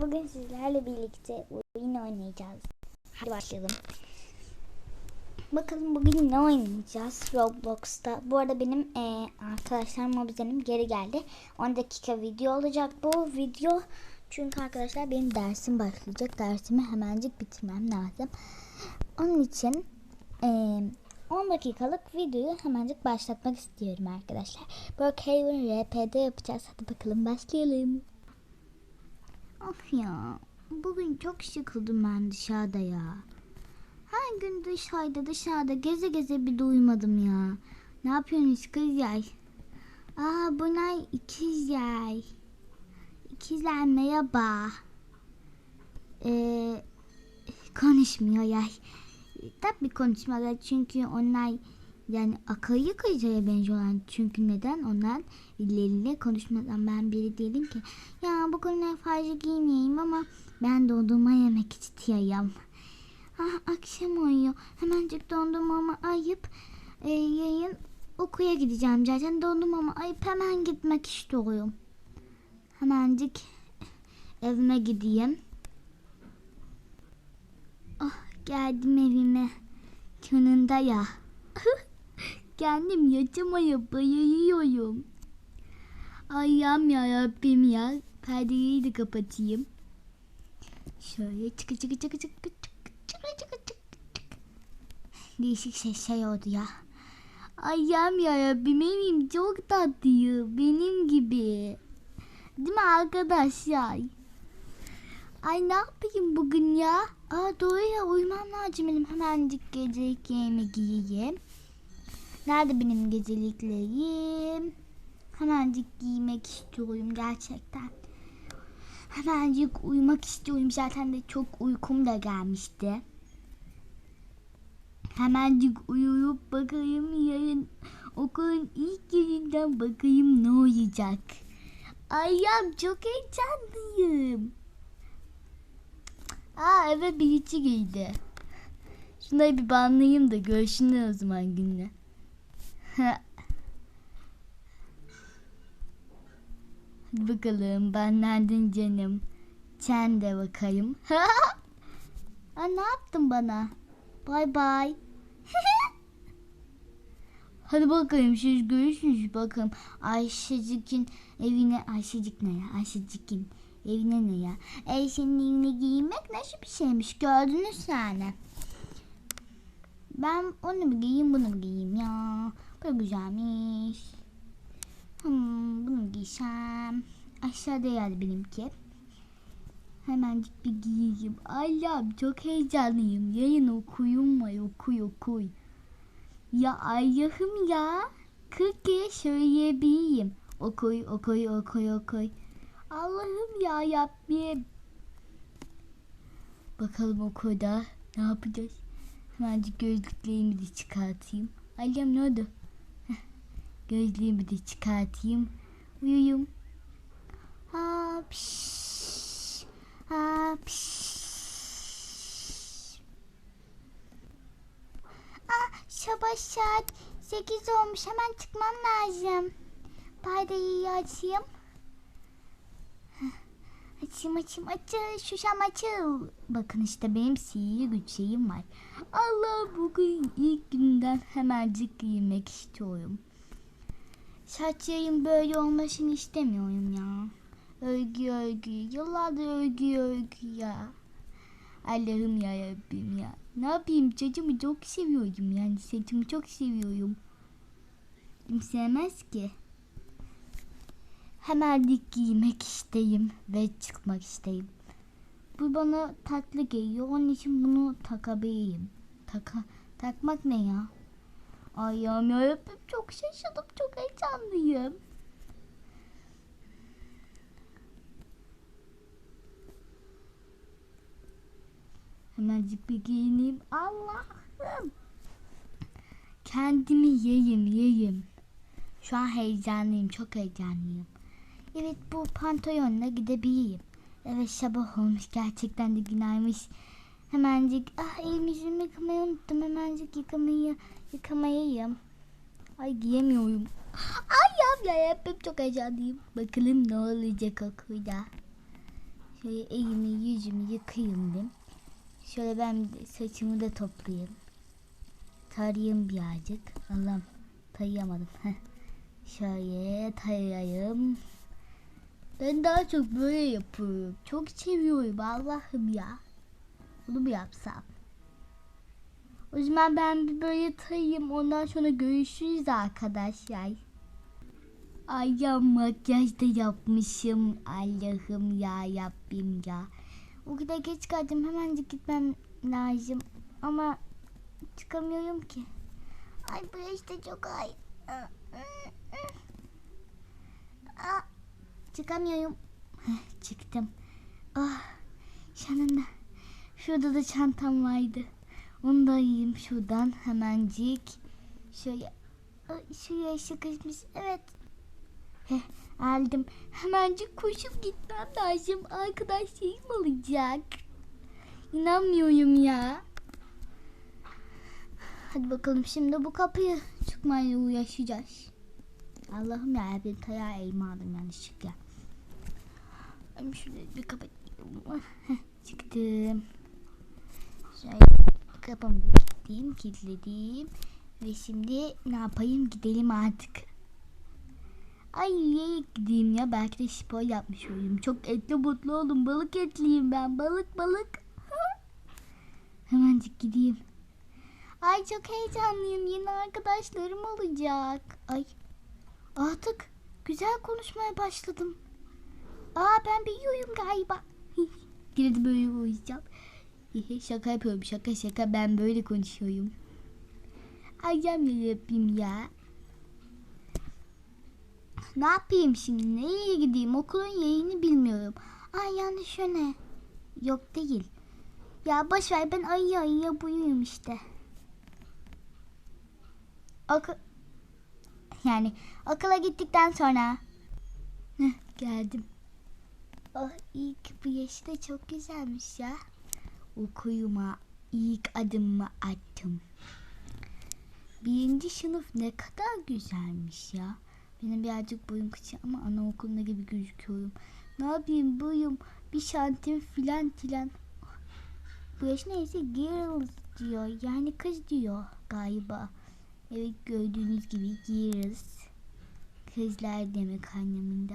Bugün sizlerle birlikte oyun oynayacağız. Hadi başlayalım. Bakalım bugün ne oynayacağız Roblox'ta. Bu arada benim eee arkadaşlarım mobizenim geri geldi. 10 dakika video olacak bu video. Çünkü arkadaşlar benim dersim başlayacak. Dersimi hemencik bitirmem lazım. Onun için eee 10 dakikalık videoyu hemencik başlatmak istiyorum arkadaşlar. Brookhaven RP'de yapacağız. Hadi bakalım başlayalım. Of ya. Bugün çok sıkıldım ben dışarıda ya. Her gün dışarıda dışarıda geze geze bir doymadım ya. Ne yapıyorsunuz kızlar? Aa bunlar ikizler. İkizler merhaba. Ee, konuşmuyor ya. Tabii konuşmuyorlar çünkü onlar yani akıllı kızlara benziyorlar. Çünkü neden? Onlar dilleriyle konuşmadan ben biri değilim ki. Ya bu konuda fazla giymeyeyim ama ben dondurma yemek istiyorum. Ah, akşam oluyor. Hemencik dondurmamı ayıp e, yayın okuya gideceğim zaten. Dondurmamı ayıp hemen gitmek istiyorum. Hemencik evime gideyim. Oh, geldim evime. Sonunda ya. Kendim yatamaya bayılıyorum. Ayağım ya Rabbim ya. Perdeyi de kapatayım. Şöyle çıkı çıkı çıkı çıkı çıkı çıkı çıkı çıkı çıkı. Değişik sesler oldu ya. Ayağım ya Rabbim evim çok tatlı. Benim gibi. Değil mi arkadaşlar? Ay ne yapayım bugün ya? Aa doğru ya uyumam lazım benim. Hemencik gecelik yemeğimi giyeyim. Nerede benim geceliklerim? Hemencik giymek istiyorum gerçekten. Hemencik uyumak istiyorum. Zaten de çok uykum da gelmişti. Hemencik uyuyup bakayım yarın okulun ilk gününden bakayım ne olacak. Ayağım çok heyecanlıyım. Aa eve bir içi giydi. Şunları bir banlayayım da görsünler o zaman günle. Hadi bakalım ben nereden canım? Sen de bakayım. Aa, ne yaptın bana? Bay bay. Hadi bakayım siz görürsünüz bakalım. Ayşecik'in evine Ayşecik ne ya? Ayşecik'in evine ne ya? Ayşe'nin evine giymek nasıl bir şeymiş gördünüz yani. Ben onu mu giyeyim bunu mu giyeyim ya? Da güzelmiş. Hmm, bunu giysem? Aşağıda yer benimki. Hemencik bir giyeyim. Allah'ım çok heyecanlıyım. Yayın okuyum var okuy okuy. Ya Allah'ım ya. 40 kere söyleyebileyim. Okuy okuy okuy okuy. Allah'ım ya Rabbim. Bakalım okulda ne yapacağız? Hemencik gözlüklerimi çıkartayım. Allah'ım ne oldu? Gözlüğümü de çıkartayım. Uyuyum. Hapş. Hapş. Ah sabah saat 8 olmuş. Hemen çıkmam lazım. Perdeyi açayım. Açayım açayım açıl. Şuşam açıl. Bakın işte benim sihirli güç şeyim var. Allah bugün ilk günden hemencik giymek istiyorum. Saçlarım böyle olmasını istemiyorum ya. Örgü örgü. Yıllardır örgü örgü ya. Allah'ım ya Rabbim ya. Ne yapayım saçımı çok seviyorum yani saçımı çok seviyorum. Kim sevmez ki? Hemen dik giymek isteyim ve çıkmak isteyim. Bu bana tatlı geliyor. Onun için bunu takabileyim. Taka, takmak ne ya? Ayağım yarabbim çok şaşırdım. Çok heyecanlıyım. Hemencik bir giyineyim. Allah'ım. Kendimi yiyeyim yiyeyim. Şu an heyecanlıyım. Çok heyecanlıyım. Evet bu pantolonla gidebileyim. Evet sabah olmuş. Gerçekten de günaymış. Hemencik ah elimi yüzümü yıkamayı unuttum. Hemencik yıkamayı yıkamayayım. Ay giyemiyorum. Ay ya ya hep çok heyecanlıyım. Bakalım ne olacak okulda. Şöyle elimi yüzümü yıkayayım bir. Şöyle ben saçımı da toplayayım. Tarayayım birazcık. Allah'ım tarayamadım. Şöyle tarayayım. Ben daha çok böyle yapıyorum. Çok seviyorum Allah'ım ya. Bunu mu yapsam? O zaman ben bir böyle tarayayım. Ondan sonra görüşürüz arkadaşlar. Ay ya makyaj da yapmışım. Allah'ım ya Rabbim ya. O kadar geç kaldım. Hemencik gitmem lazım. Ama çıkamıyorum ki. Ay bu işte çok ay. Aa, çıkamıyorum. Heh, çıktım. Ah, şanında. Şurada da çantam vardı. Onu da yiyeyim şuradan hemencik. Şöyle. Ay, şuraya sıkışmış. Evet. Heh, aldım. Hemencik koşup gitmem lazım. Arkadaşlarım olacak. İnanmıyorum ya. Hadi bakalım şimdi bu kapıyı çıkmaya uğraşacağız. Allah'ım ya bir taya elma aldım yanlışlıkla. Şurayı bir kapatayım. Çıktım. Şöyle kapımı kilitledim, kilitledim. Ve şimdi ne yapayım gidelim artık. Ay niye gideyim ya belki de spor yapmış olayım. Çok etli mutlu oldum. Balık etliyim ben. Balık balık. Hemencik gideyim. Ay çok heyecanlıyım. Yeni arkadaşlarım olacak. Ay artık güzel konuşmaya başladım. Aa ben biliyorum galiba. Geri böyle uyuyacağım. şaka yapıyorum şaka şaka ben böyle konuşuyorum. Ay ya yapayım ya. Ne yapayım şimdi? Nereye gideyim? Okulun yerini bilmiyorum. Ay yanlış yöne. Yok değil. Ya boş ver ben ayıya ayıya buyuyum işte. Okul... Yani okula gittikten sonra. Heh, geldim. Oh ilk bu yaşı da çok güzelmiş ya. Okuyuma ilk adımımı attım. Birinci sınıf ne kadar güzelmiş ya. Benim birazcık boyum kısa ama anaokulunda gibi gözüküyorum. Ne yapayım boyum bir santim filan filan. Bu yaş neyse girls diyor. Yani kız diyor galiba. Evet gördüğünüz gibi girls. Kızlar demek anlamında.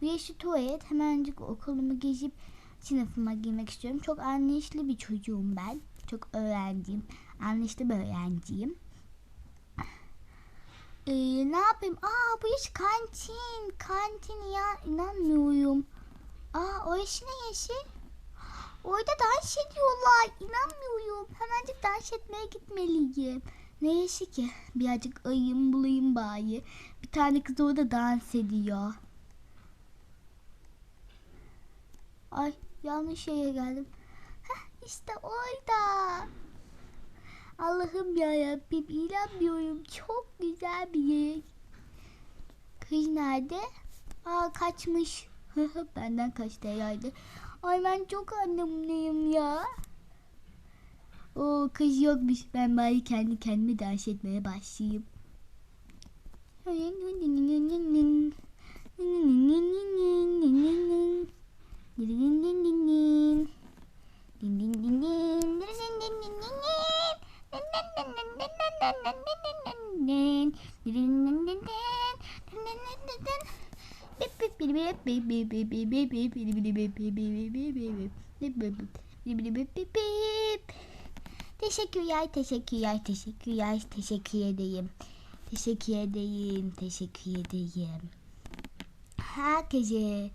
Bu yaşı tuvalet hemencik okulumu gezip sınıfıma girmek istiyorum. Çok anlayışlı bir çocuğum ben. Çok öğrenciyim. Anlayışlı bir öğrenciyim. Ee, ne yapayım? Aa bu iş kantin. Kantin ya inanmıyorum. Aa o iş ne yaşı? Orada dans ediyorlar. İnanmıyorum. Hemencik dans etmeye gitmeliyim. Ne yaşı ki? Birazcık ayım bulayım bari. Bir tane kız orada dans ediyor. Ay yanlış yere geldim. Heh, işte orada. Allah'ım ya Rabbim inanmıyorum. Çok güzel bir yer. Kız nerede? Aa kaçmış. Benden kaçtı herhalde. Ay ben çok anlamlıyım ya. O kız yokmuş. Ben bari kendi kendime dans etmeye başlayayım. Teşekkürler, teşekkürler, teşekkürler, teşekkür edeyim. Teşekkür edeyim, teşekkür edeyim. Herkese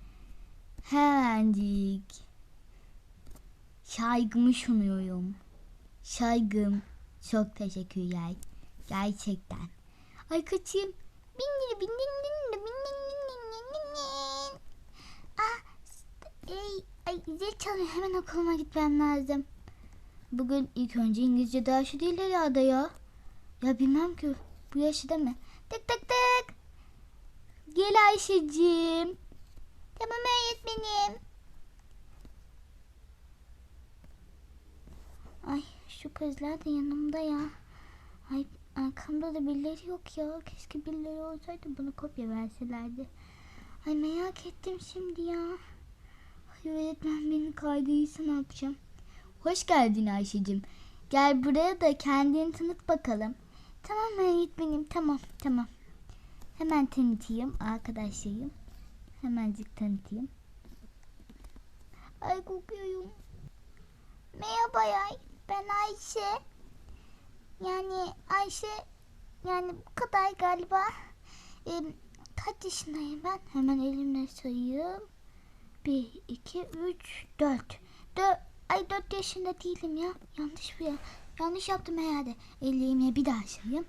hemencik saygımı sunuyorum. Saygım çok teşekkürler. Gerçekten. Ay kaçayım. Bin lira bin lira bin lira bin lira. Ah, ey, ay zil çalıyor. Hemen okuluma gitmem lazım. Bugün ilk önce İngilizce dersi değil herhalde ya. Ya bilmem ki bu yaşta mı? Tık tık tık. Gel Ayşe'cim. Tamam öğretmenim. Ay şu kızlar da yanımda ya. Ay arkamda da birileri yok ya. Keşke birileri olsaydı bana kopya verselerdi. Ay merak ettim şimdi ya. Ay öğretmen beni kaydıysa ne yapacağım? Hoş geldin Ayşe'cim. Gel buraya da kendini tanıt bakalım. Tamam öğretmenim tamam tamam. Hemen tanıtayım arkadaşlarım. Hemencik tanıtayım. Ay kokuyorum. Merhaba yay. Ben Ayşe. Yani Ayşe yani bu kadar galiba. Ee, kaç yaşındayım ben? Hemen elimle sayayım. 1, 2, 3, 4. 4. Ay 4 yaşında değilim ya. Yanlış bir Yanlış yaptım herhalde. Elimle bir daha sayayım.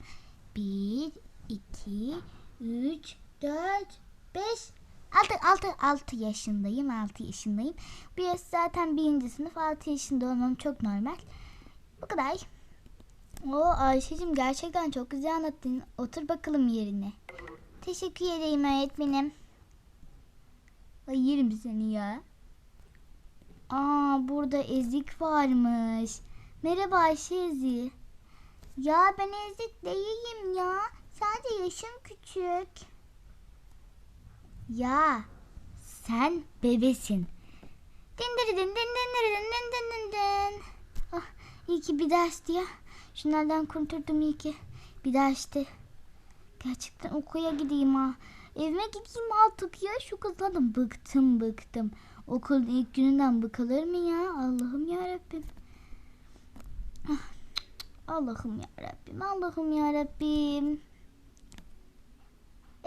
1, 2, 3, 4, 5, 6, 6, 6 yaşındayım. 6 yaşındayım. Yaş zaten birinci sınıf. 6 yaşında olmam çok normal. Bu kadar. O Ayşe'cim gerçekten çok güzel anlattın. Otur bakalım yerine. Teşekkür ederim öğretmenim. Ay yerim seni ya. Aa burada ezik varmış. Merhaba Ayşe Ezi. Ya ben ezik değilim ya. Sadece yaşım küçük. Ya sen bebesin. Dindiridin din dindiridin din din din. Ah iyi ki bir daha açtı ya. Şunlardan kurturdum iyi ki. Bir daha açtı. Gerçekten okula gideyim ha. Evime gideyim artık ya. Şu kızlardan bıktım bıktım. Okulun ilk gününden bıkılır mı ya? Allah'ım ya Rabbim. Ah, Allah'ım ya Rabbim. Allah'ım ya Rabbim.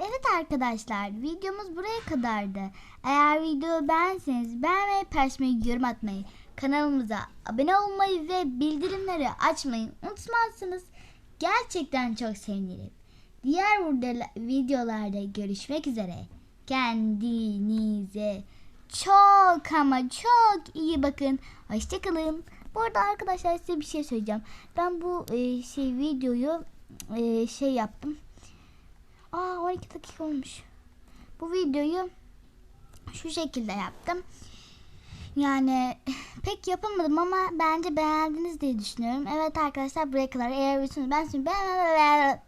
Evet arkadaşlar videomuz buraya kadardı. Eğer videoyu beğenseniz beğenmeyi, paylaşmayı, yorum atmayı, kanalımıza abone olmayı ve bildirimleri açmayı unutmazsınız. Gerçekten çok sevinirim. Diğer videolarda görüşmek üzere. Kendinize çok ama çok iyi bakın. Hoşçakalın. Bu arada arkadaşlar size bir şey söyleyeceğim. Ben bu e, şey videoyu e, şey yaptım. Aa 12 dakika olmuş. Bu videoyu şu şekilde yaptım. Yani pek yapamadım ama bence beğendiniz diye düşünüyorum. Evet arkadaşlar buraya eğer ben beğendiyseniz beğenmeyi